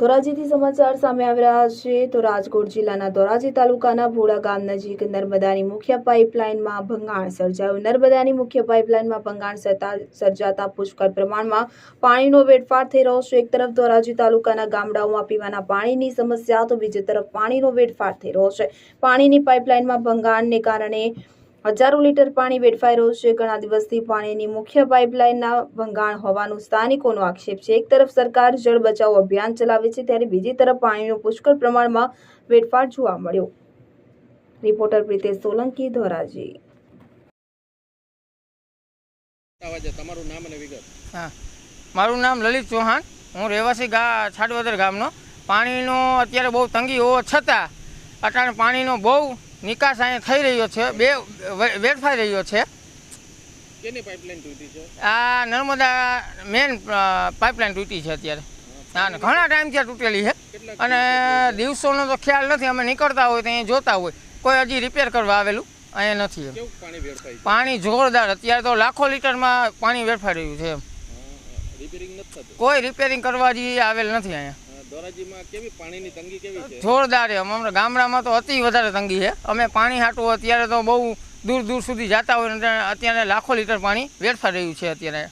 ધોરાજીથી સમાચાર સામે આવી રહ્યા છે તો રાજકોટ જિલ્લાના ધોરાજી તાલુકાના ભોળા ગામ નજીક નર્મદાની મુખ્ય પાઇપલાઇનમાં ભંગાણ સર્જાયું. નર્મદાની મુખ્ય પાઇપલાઇનમાં ભંગાણ સર્જાતા પુષ્કળ પ્રમાણમાં પાણીનો વેડફાટ થઈ રહ્યો છે. એક તરફ ધોરાજી તાલુકાના ગામડાઓમાં પીવાના પાણીની સમસ્યા, તો બીજી તરફ પાણીનો વેડફાટ થઈ રહ્યો છે. પાણીની પાઇપલાઇનમાં ભંગાણને કારણે હજારો લીટર પાણી વેડફાઈ રહ્યું છે. ઘણા દિવસથી પાણીની મુખ્ય પાઇપલાઇનના ભંગાણ હોવાનું સ્થાનિકોનો આક્ષેપ છે. એક તરફ સરકાર જળ બચાવો અભિયાન ચલાવે છે ત્યારે બીજી તરફ પાણીનો પુષ્કળ પ્રમાણમાં વેડફાટ જોવા મળ્યો. રિપોર્ટર પ્રિતેશ સોલંકી ધોરાજી. તમારું નામ અને વિગત. હા. મારું નામ લલિત ચૌહાણ. હું રહેવાસી ગા છાડવદર ગામનો. પાણીનો અત્યારે બહુ તંગી હોવા છતાં અત્યારે પાણીનો બહુ નિકાસ અહીંયા થઈ રહ્યો છે બે વેડફાઈ રહ્યો છે. કેની પાઇપલાઇન તૂટી છે? આ નર્મદા મેન પાઇપલાઇન તૂટી છે અત્યારે. હા ને ઘણા ટાઈમથી તૂટેલી છે. અને દિવસોનો તો ખ્યાલ નથી અમે નીકળતા હોય તો અહીંયા જોતા હોય. કોઈ હજી રિપેર કરવા આવેલું? અહીંયા નથી પાણી જોરદાર અત્યારે તો લાખો લીટરમાં પાણી વેડફાઈ રહ્યું છે કોઈ રિપેરિંગ કરવા હજી આવેલ નથી અહીંયા. છે? જોરદાર એમ અમારા ગામડામાં તો અતિ વધારે તંગી છે. અમે પાણી હાટું અત્યારે તો બહુ દૂર દૂર સુધી જતા હોય અત્યારે લાખો લીટર પાણી વેડફાઈ રહ્યું છે અત્યારે.